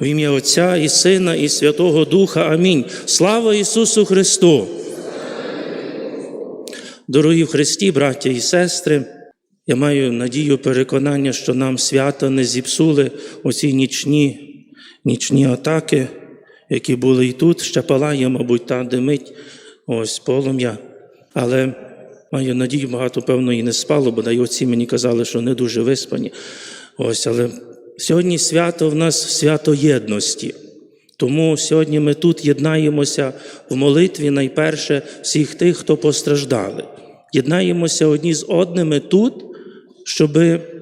В ім'я Отця і Сина, і Святого Духа. Амінь. Слава Ісусу Христу! Дорогі в Христі, браття і сестри, я маю надію, переконання, що нам свята не зіпсули оці нічні, нічні атаки, які були і тут. Ще палає, мабуть, та димить ось полум'я. Але маю надію, багато, певно, і не спало, бо дай отці мені казали, що не дуже виспані. Ось, але сьогодні свято в нас свято єдності. Тому сьогодні ми тут єднаємося в молитві найперше всіх тих, хто постраждали. Єднаємося одні з одними тут, щоб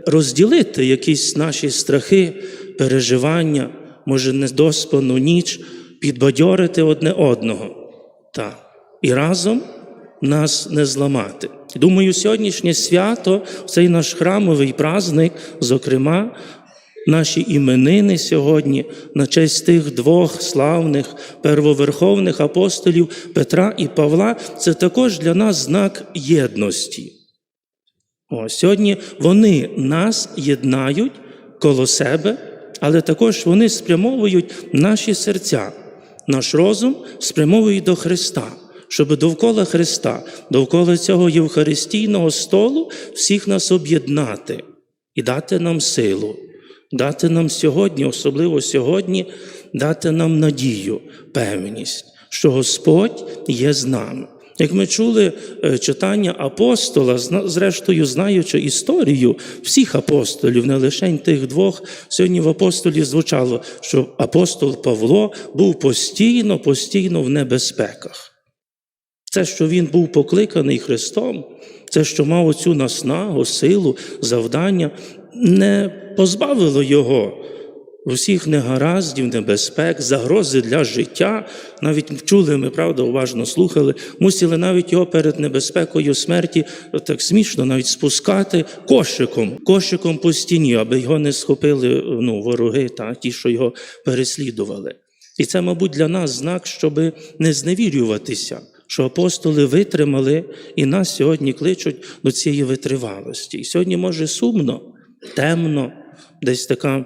розділити якісь наші страхи, переживання, може, недоспану ніч, підбадьорити одне одного. Так. І разом нас не зламати. Думаю, сьогоднішнє свято, цей наш храмовий праздник, зокрема, наші іменини сьогодні на честь тих двох славних первоверховних апостолів Петра і Павла, це також для нас знак єдності. О, сьогодні вони нас єднають коло себе, але також вони спрямовують наші серця, наш розум спрямовують до Христа, щоб довкола Христа, довкола цього Євхаристійного столу всіх нас об'єднати і дати нам силу, дати нам сьогодні, особливо сьогодні, дати нам надію, певність, що Господь є з нами. Як ми чули е, читання апостола, зрештою знаючи історію всіх апостолів, не лише тих двох, сьогодні в апостолі звучало, що апостол Павло був постійно, постійно в небезпеках. Це, що він був покликаний Христом, це, що мав оцю наснагу, силу, завдання, не позбавило його усіх негараздів, небезпек, загрози для життя. Навіть чули, ми правда уважно слухали, мусили навіть його перед небезпекою смерті так смішно навіть спускати кошиком, кошиком по стіні, аби його не схопили ну, вороги, та ті, що його переслідували. І це, мабуть, для нас знак, щоб не зневірюватися, що апостоли витримали і нас сьогодні кличуть до цієї витривалості. І сьогодні може сумно, темно, десь така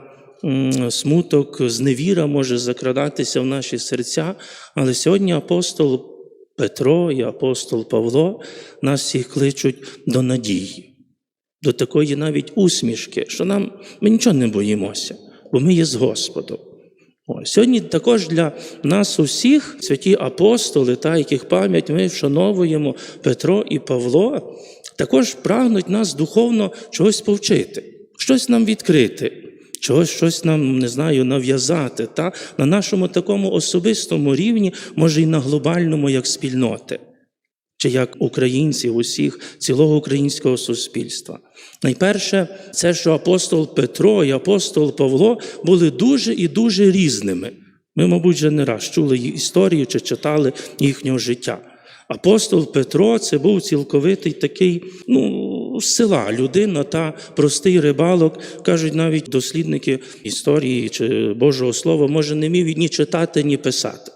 смуток, зневіра може закрадатися в наші серця. Але сьогодні апостол Петро і апостол Павло нас всіх кличуть до надії, до такої навіть усмішки, що нам ми нічого не боїмося, бо ми є з Господом. Сьогодні також для нас усіх святі апостоли, та яких пам'ять ми вшановуємо Петро і Павло, також прагнуть нас духовно чогось повчити, щось нам відкрити, чогось щось нам, не знаю, нав'язати та на нашому такому особистому рівні, може і на глобальному, як спільноти, чи як українців, усіх, цілого українського суспільства. Найперше, це, що апостол Петро і апостол Павло були дуже і дуже різними. Ми, мабуть, вже не раз чули їх історію чи читали їхнього життя. Апостол Петро це був цілковитий такий, ну, з села людина та простий рибалок. Кажуть, навіть дослідники історії чи Божого Слова, може, не міг ні читати, ні писати.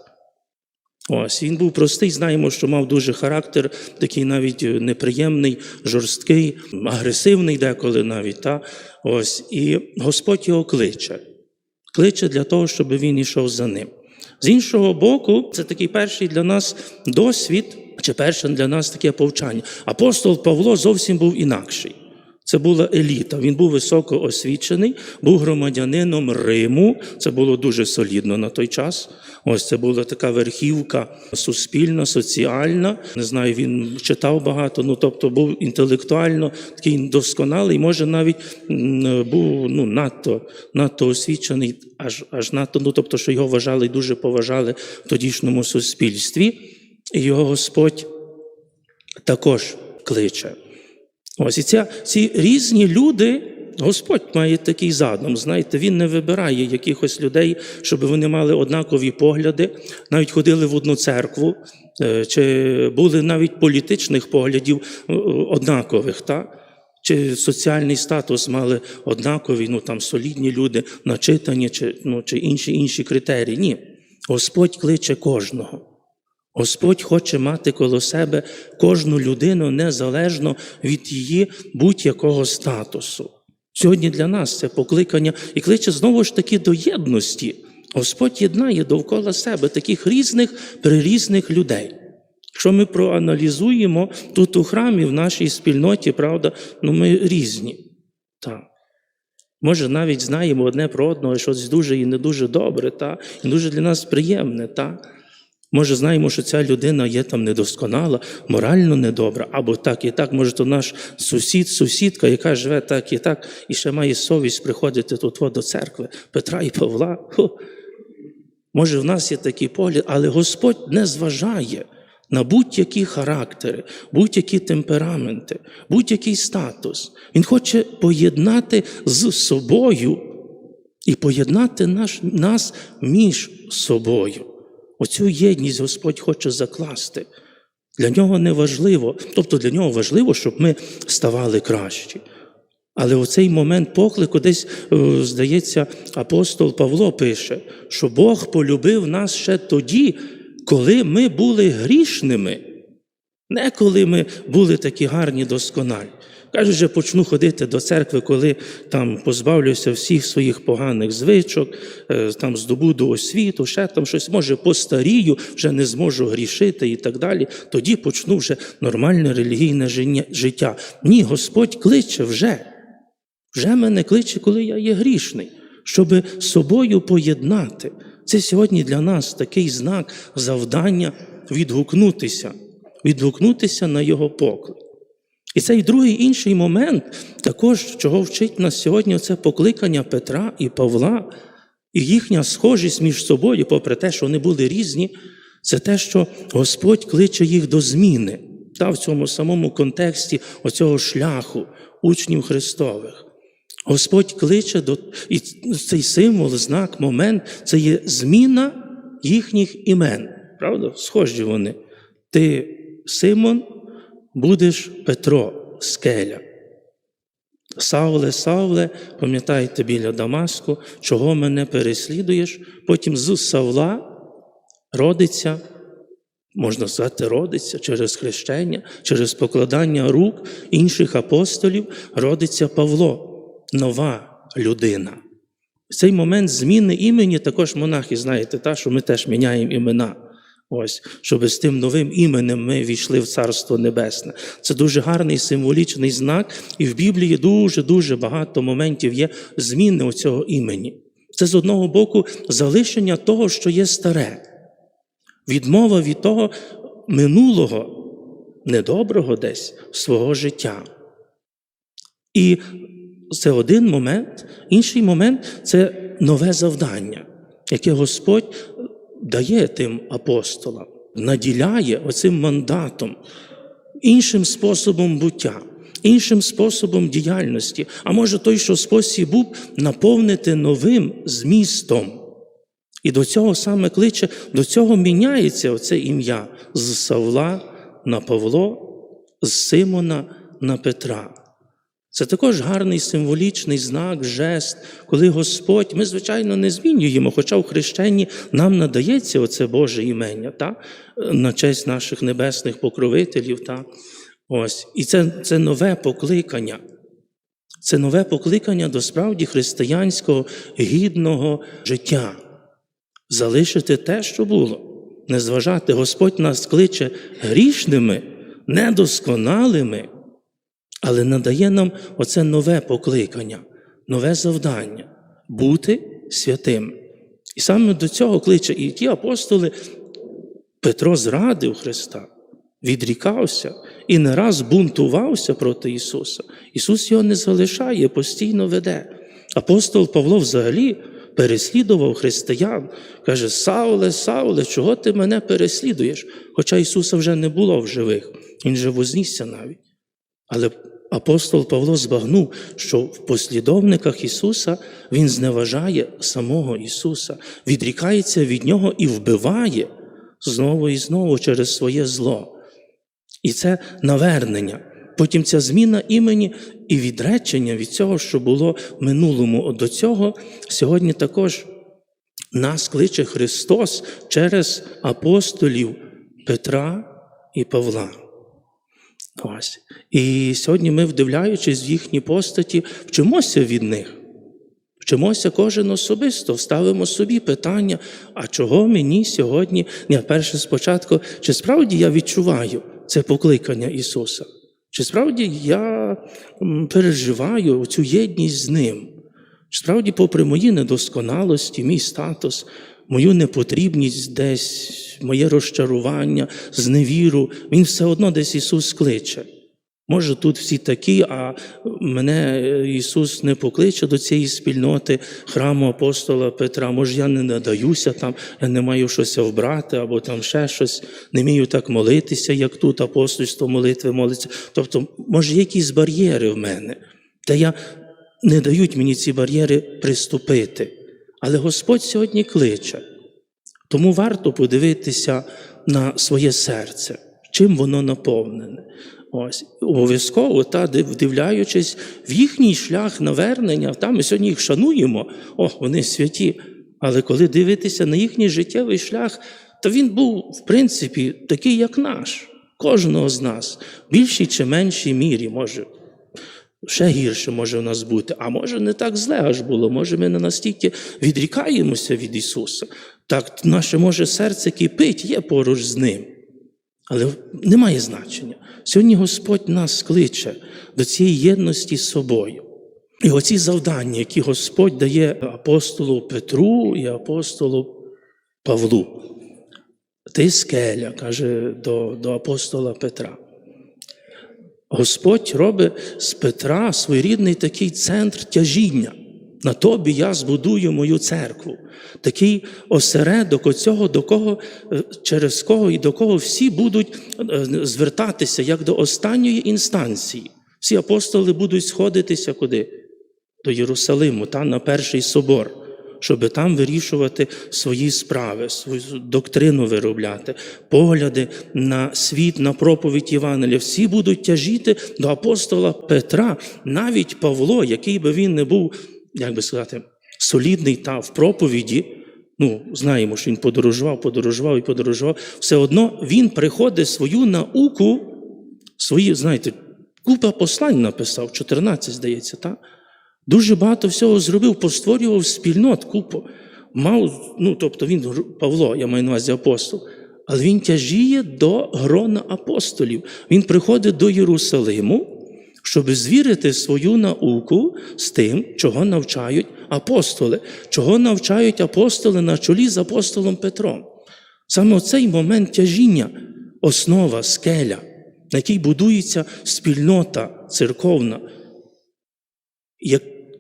Ось він був простий, знаємо, що мав дуже характер, такий навіть неприємний, жорсткий, агресивний деколи навіть. Та? Ось, і Господь його кличе. Кличе для того, щоб він йшов за ним. З іншого боку, це такий перший для нас досвід, чи перше для нас таке повчання. Апостол Павло зовсім був інакший. Це була еліта. Він був високо освічений, був громадянином Риму. Це було дуже солідно на той час. Ось це була така верхівка суспільна, соціальна. Не знаю, він читав багато, ну тобто був інтелектуально такий досконалий, може навіть був ну, надто, надто освічений, аж, аж надто, ну тобто, що його вважали і дуже поважали в тодішньому суспільстві. І його Господь також кличе. Ось і ця, ці різні люди, Господь має такий задум. Знаєте, Він не вибирає якихось людей, щоб вони мали однакові погляди, навіть ходили в одну церкву, е, чи були навіть політичних поглядів е, однакових. Та? Чи соціальний статус мали однакові, ну там солідні люди, начитані, чи, ну, чи інші інші критерії. Ні. Господь кличе кожного. Господь хоче мати коло себе кожну людину незалежно від її будь-якого статусу. Сьогодні для нас це покликання і кличе знову ж таки до єдності. Господь єднає довкола себе таких різних прирізних людей. Якщо ми проаналізуємо тут у храмі, в нашій спільноті, правда, ну ми різні. Так. Може, навіть знаємо одне про одного щось дуже і не дуже добре, та? і дуже для нас приємне. Та? Може, знаємо, що ця людина є там недосконала, морально недобра, або так і так. Може, то наш сусід, сусідка, яка живе так і так, і ще має совість приходити тут до церкви Петра і Павла. Хо. Може, в нас є такий погляд, але Господь не зважає на будь-які характери, будь-які темпераменти, будь-який статус. Він хоче поєднати з собою і поєднати наш, нас між собою. Оцю єдність Господь хоче закласти. Для нього не важливо, тобто для нього важливо, щоб ми ставали кращі. Але у цей момент поклику десь, е, здається, апостол Павло пише, що Бог полюбив нас ще тоді, коли ми були грішними, не коли ми були такі гарні, досконалі. Каже, вже почну ходити до церкви, коли там позбавлюся всіх своїх поганих звичок, е, там здобуду освіту, ще там щось, може, постарію, вже не зможу грішити і так далі. Тоді почну вже нормальне релігійне життя-. Ні, Господь кличе вже. Вже мене кличе, коли я є грішний, щоб собою поєднати. Це сьогодні для нас такий знак завдання відгукнутися, відгукнутися на його поклик. І цей другий інший момент, також чого вчить нас сьогодні, це покликання Петра і Павла, і їхня схожість між собою, попри те, що вони були різні, це те, що Господь кличе їх до зміни та в цьому самому контексті оцього шляху учнів Христових. Господь кличе до і цей символ, знак, момент це є зміна їхніх імен. Правда? Схожі вони. Ти, Симон, будеш Петро, скеля. Савле, Савле, пам'ятаєте біля Дамаску, чого мене переслідуєш? Потім з Савла родиться, можна сказати, родиться через хрещення, через покладання рук інших апостолів, родиться Павло, нова людина. В цей момент зміни імені також монахи, знаєте, та, що ми теж міняємо імена. Ось, щоб з тим новим іменем ми війшли в Царство Небесне. Це дуже гарний символічний знак, і в Біблії дуже-дуже багато моментів є зміни у цього імені. Це з одного боку залишення того, що є старе, відмова від того минулого, недоброго десь свого життя. І це один момент. Інший момент це нове завдання, яке Господь дає тим апостолам, наділяє оцим мандатом, іншим способом буття, іншим способом діяльності. А може той, що спосіб був наповнити новим змістом. І до цього саме кличе, до цього міняється оце ім'я з Савла на Павло, з Симона на Петра. Це також гарний символічний знак, жест, коли Господь, ми, звичайно, не змінюємо, хоча в хрещенні нам надається оце Боже імення, та? на честь наших небесних покровителів. Та? Ось. І це, це нове покликання. Це нове покликання до справді християнського гідного життя. Залишити те, що було, не зважати. Господь нас кличе грішними, недосконалими, але надає нам оце нове покликання, нове завдання бути святим. І саме до цього кличе і ті апостоли, Петро зрадив Христа, відрікався і не раз бунтувався проти Ісуса. Ісус його не залишає, постійно веде. Апостол Павло взагалі переслідував християн. Каже: Сауле, Сауле, чого ти мене переслідуєш? Хоча Ісуса вже не було в живих, Він же вознісся навіть. Але апостол Павло збагнув, що в послідовниках Ісуса Він зневажає самого Ісуса, відрікається від Нього і вбиває знову і знову через своє зло. І це навернення. Потім ця зміна імені і відречення від цього, що було в минулому. До цього сьогодні також нас кличе Христос через апостолів Петра і Павла. Ось. І сьогодні ми, вдивляючись в їхні постаті, вчимося від них. Вчимося кожен особисто, ставимо собі питання, а чого мені сьогодні, ні, перше спочатку, чи справді я відчуваю це покликання Ісуса? Чи справді я переживаю цю єдність з Ним? Чи справді, попри мої недосконалості, мій статус, мою непотрібність десь, моє розчарування, зневіру, Він все одно десь Ісус кличе. Може, тут всі такі, а мене е, Ісус не покличе до цієї спільноти храму апостола Петра. Може, я не надаюся там, я не маю щось вбрати, або там ще щось, не вмію так молитися, як тут апостольство молитви молиться. Тобто, може, якісь бар'єри в мене, де я не дають мені ці бар'єри приступити. Але Господь сьогодні кличе. Тому варто подивитися на своє серце, чим воно наповнене. Ось обов'язково, та вдивляючись в їхній шлях навернення, та ми сьогодні їх шануємо, о, вони святі. Але коли дивитися на їхній життєвий шлях, то він був, в принципі, такий, як наш, кожного з нас, в більшій чи меншій мірі, може, ще гірше може в нас бути, а може не так зле аж було, може ми не настільки відрікаємося від Ісуса. Так наше може серце кипить, є поруч з Ним. Але немає значення. Сьогодні Господь нас кличе до цієї єдності з собою. І оці завдання, які Господь дає апостолу Петру і апостолу Павлу. Ти скеля, каже до, до апостола Петра. Господь робить з Петра своєрідний такий центр тяжіння. На тобі я збудую мою церкву. Такий осередок оцього, до кого, е, через кого і до кого всі будуть е, звертатися як до останньої інстанції. Всі апостоли будуть сходитися куди? До Єрусалиму, там на перший собор, щоб там вирішувати свої справи, свою доктрину виробляти, погляди на світ, на проповідь Євангелія. Всі будуть тяжіти до апостола Петра, навіть Павло, який би він не був як би сказати, солідний та в проповіді. Ну, знаємо, що він подорожував, подорожував і подорожував. Все одно він приходить свою науку, свої, знаєте, купа послань написав, 14, здається, так? Дуже багато всього зробив, постворював спільнот, купу. Мав, ну, тобто він, Павло, я маю на увазі апостол, але він тяжіє до грона апостолів. Він приходить до Єрусалиму щоб звірити свою науку з тим, чого навчають апостоли, чого навчають апостоли на чолі з апостолом Петром. Саме цей момент тяжіння, основа, скеля, на якій будується спільнота церковна,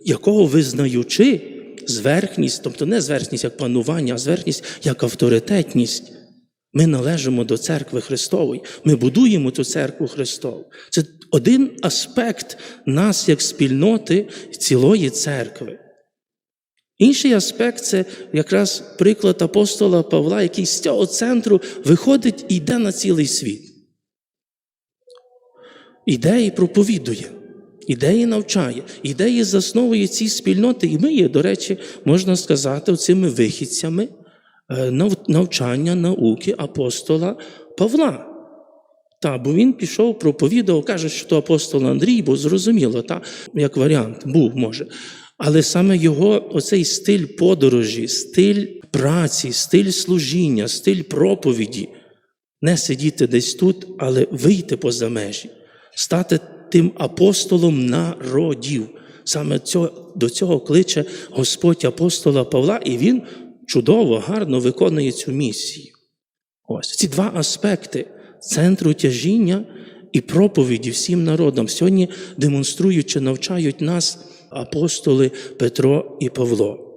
якого визнаючи зверхність, тобто не зверхність як панування, а зверхність як авторитетність. Ми належимо до церкви Христової, ми будуємо ту церкву Христову. Це один аспект нас як спільноти цілої церкви. Інший аспект це якраз приклад апостола Павла, який з цього центру виходить і йде на цілий світ. Іде і проповідує, іде і навчає, іде і засновує ці спільноти. І ми є, до речі, можна сказати, цими вихідцями е, навчання науки апостола Павла. Та, бо він пішов, проповідав, каже, що то апостол Андрій, бо зрозуміло, та, як варіант, був може. Але саме його оцей стиль подорожі, стиль праці, стиль служіння, стиль проповіді не сидіти десь тут, але вийти поза межі, стати тим апостолом народів. Саме до цього кличе Господь апостола Павла, і він чудово, гарно виконує цю місію. Ось ці два аспекти центру тяжіння і проповіді всім народам. Сьогодні демонструючи, навчають нас апостоли Петро і Павло.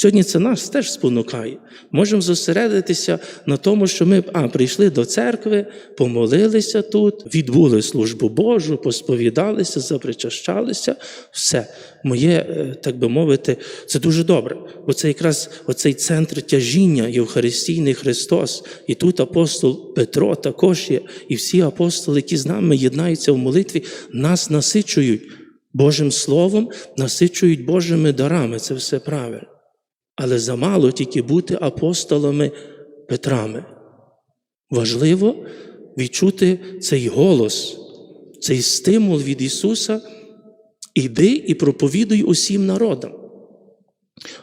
Сьогодні це нас теж спонукає. Можемо зосередитися на тому, що ми а, прийшли до церкви, помолилися тут, відбули службу Божу, посповідалися, запричащалися. Все моє, е, так би мовити, це дуже добре. Бо це якраз оцей центр тяжіння, Євхаристійний Христос. І тут апостол Петро також є, і всі апостоли, які з нами єднаються в молитві, нас насичують Божим Словом, насичують Божими дарами. Це все правильно але замало тільки бути апостолами Петрами. Важливо відчути цей голос, цей стимул від Ісуса. Іди і проповідуй усім народам.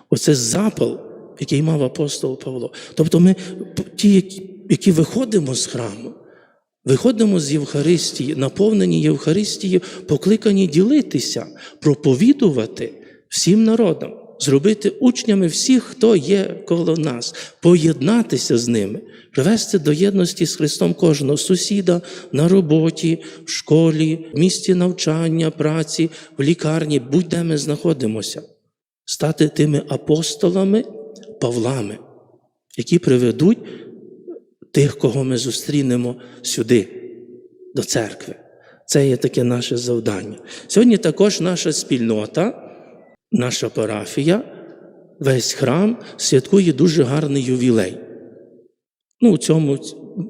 Оце запал, який мав апостол Павло. Тобто ми, ті, які, виходимо з храму, виходимо з Євхаристії, наповнені Євхаристією, покликані ділитися, проповідувати всім народам, зробити учнями всіх, хто є коло нас, поєднатися з ними, привести до єдності з Христом кожного сусіда на роботі, в школі, в місці навчання, праці, в лікарні, будь-де ми знаходимося, стати тими апостолами, Павлами, які приведуть тих, кого ми зустрінемо сюди, до церкви. Це є таке наше завдання. Сьогодні також наша спільнота, наша парафія, весь храм святкує дуже гарний ювілей. Ну, цьому,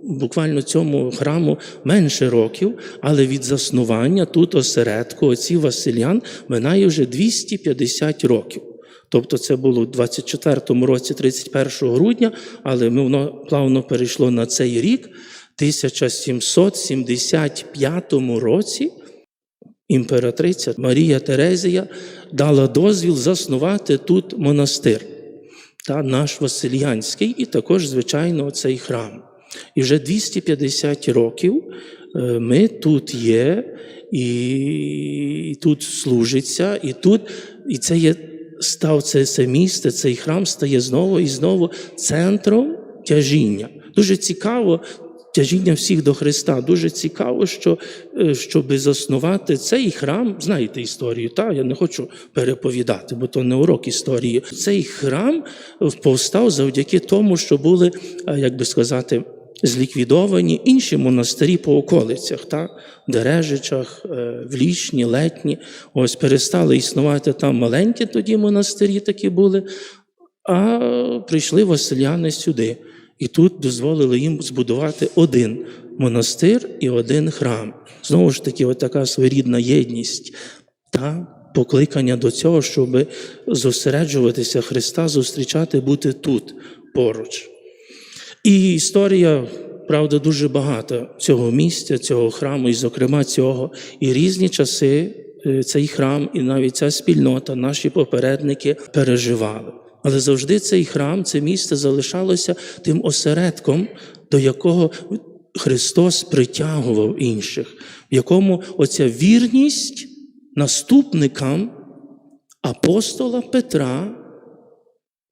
буквально цьому храму менше років, але від заснування тут осередку отців Василян минає вже 250 років. Тобто це було у 24-му році, 31 грудня, але воно плавно перейшло на цей рік, 1775 році. Імператриця Марія Терезія дала дозвіл заснувати тут монастир, та наш Васильянський, і також, звичайно, цей храм. І вже 250 років е, ми тут є, і тут служиться, і тут, і це є став це, це місце, цей храм стає знову і знову центром тяжіння. Дуже цікаво. Тяжіння всіх до Христа. Дуже цікаво, що, е, щоб заснувати цей храм, знаєте історію, та? я не хочу переповідати, бо то не урок історії. Цей храм повстав завдяки тому, що були, е, як би сказати, зліквідовані інші монастирі по околицях, та? Дережичах, е, в Лічні, Летні. Ось перестали існувати там маленькі тоді монастирі такі були, а прийшли Василяни сюди. І тут дозволили їм збудувати один монастир і один храм. Знову ж таки, от така своєрідна єдність та покликання до цього, щоб зосереджуватися Христа, зустрічати, бути тут поруч. І історія, правда, дуже багата цього місця, цього храму, і, зокрема, цього, і різні часи е, цей храм, і навіть ця спільнота, наші попередники переживали. Але завжди цей храм, це місце залишалося тим осередком, до якого Христос притягував інших, в якому оця вірність наступникам апостола Петра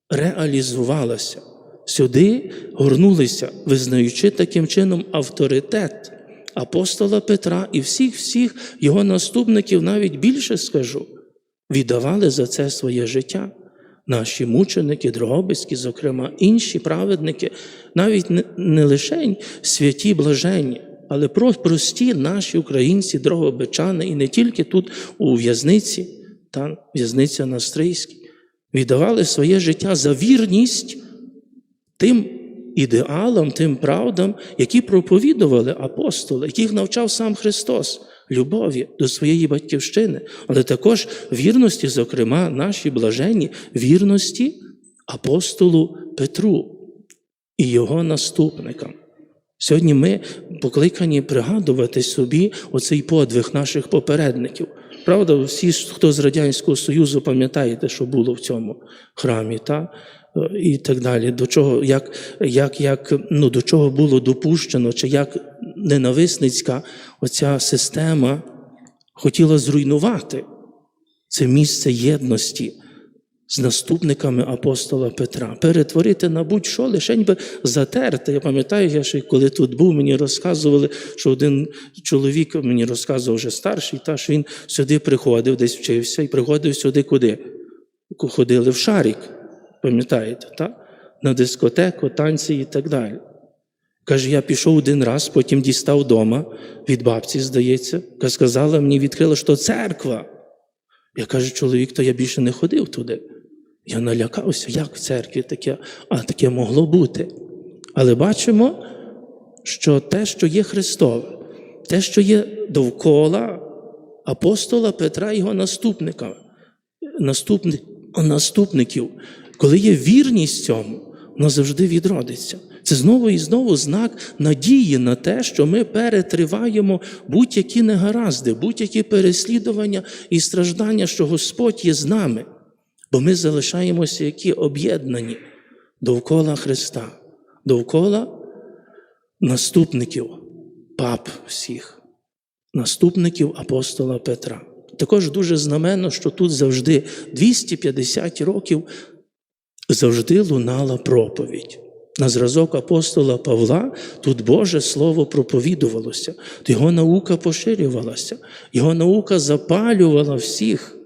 реалізувалася. Сюди горнулися, визнаючи таким чином авторитет апостола Петра і всіх всіх його наступників, навіть більше скажу, віддавали за це своє життя. Наші мученики, Дрогобицькі, зокрема, інші праведники, навіть не, лише святі блаженні, але про прості наші українці, дрогобичани, і не тільки тут у в'язниці, та в'язниця на Стрийській, віддавали своє життя за вірність тим ідеалам, тим правдам, які проповідували апостоли, яких навчав сам Христос, любові до своєї батьківщини, але також вірності, зокрема, наші блаженні, вірності апостолу Петру і його наступникам. Сьогодні ми покликані пригадувати собі оцей подвиг наших попередників. Правда, всі, хто з Радянського Союзу, пам'ятаєте, що було в цьому храмі, та? і так далі, до чого, як, як, як, ну, до чого було допущено, чи як ненависницька оця система хотіла зруйнувати це місце єдності з наступниками апостола Петра, перетворити на будь-що, лишень би затерти. Я пам'ятаю, я ще коли тут був, мені розказували, що один чоловік мені розказував вже старший, та що він сюди приходив, десь вчився, і приходив сюди куди? Ходили в шарик, пам'ятаєте, та? на дискотеку, танці і так далі. Каже, я пішов один раз, потім дістав вдома, від бабці, здається, яка сказала мені, відкрила, що церква. Я кажу, чоловік, то я більше не ходив туди. Я налякався, як в церкві таке, а таке могло бути. Але бачимо, що те, що є Христове, те, що є довкола апостола Петра і його наступника, наступник, наступників, коли є вірність цьому, воно завжди відродиться. Це знову і знову знак надії на те, що ми перетриваємо будь-які негаразди, будь-які переслідування і страждання, що Господь є з нами. Бо ми залишаємося які об'єднані довкола Христа, довкола наступників пап всіх, наступників апостола Петра. Також дуже знаменно, що тут завжди 250 років завжди лунала проповідь. На зразок апостола Павла тут Боже Слово проповідувалося, його наука поширювалася, його наука запалювала всіх,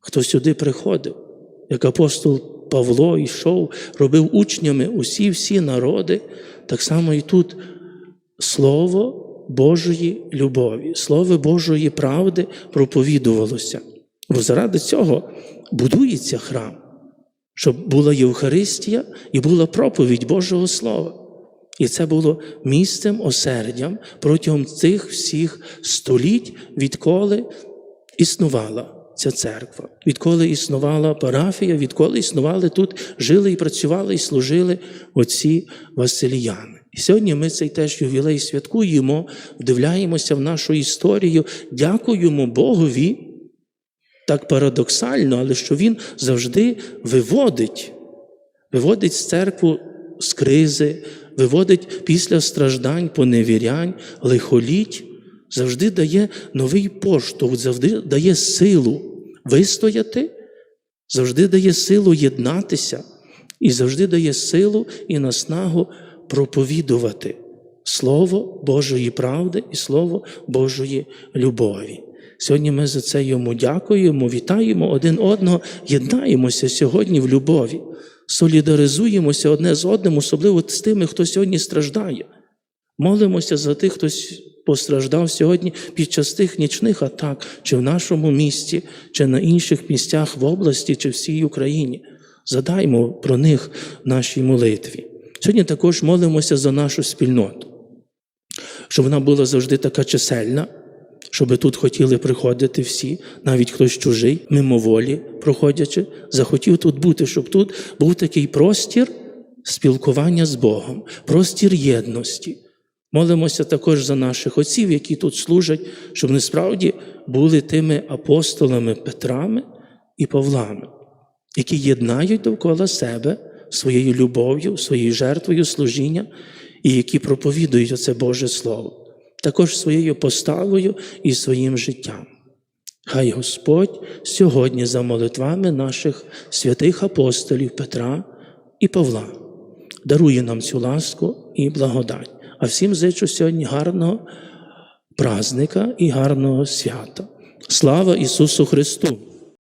хто сюди приходив. Як апостол Павло йшов, робив учнями усі всі народи, так само і тут Слово Божої любові, Слово Божої правди проповідувалося. Бо заради цього будується храм щоб була Євхаристія і була проповідь Божого Слова. І це було місцем осердям протягом цих всіх століть, відколи існувала ця церква, відколи існувала парафія, відколи існували тут, жили і працювали, і служили отці Василіяни. І сьогодні ми цей теж ювілей святкуємо, вдивляємося в нашу історію, дякуємо Богові так парадоксально, але що він завжди виводить, виводить церкву з кризи, виводить після страждань, поневірянь, лихоліть, завжди дає новий поштовх, завжди дає силу вистояти, завжди дає силу єднатися і завжди дає силу і наснагу проповідувати Слово Божої правди і Слово Божої любові. Сьогодні ми за це йому дякуємо, вітаємо один одного, єднаємося сьогодні в любові, солідаризуємося одне з одним, особливо з тими, хто сьогодні страждає. Молимося за тих, хто постраждав сьогодні під час тих нічних атак, чи в нашому місті, чи на інших місцях в області, чи всій Україні. Задаймо про них в нашій молитві. Сьогодні також молимося за нашу спільноту, щоб вона була завжди така чисельна щоб тут хотіли приходити всі, навіть хтось чужий, мимоволі проходячи, захотів тут бути, щоб тут був такий простір спілкування з Богом, простір єдності. Молимося також за наших отців, які тут служать, щоб вони справді були тими апостолами Петрами і Павлами, які єднають довкола себе своєю любов'ю, своєю жертвою служіння, і які проповідують оце Боже Слово також своєю поставою і своїм життям. Хай Господь сьогодні за молитвами наших святих апостолів Петра і Павла дарує нам цю ласку і благодать. А всім зичу сьогодні гарного праздника і гарного свята. Слава Ісусу Христу!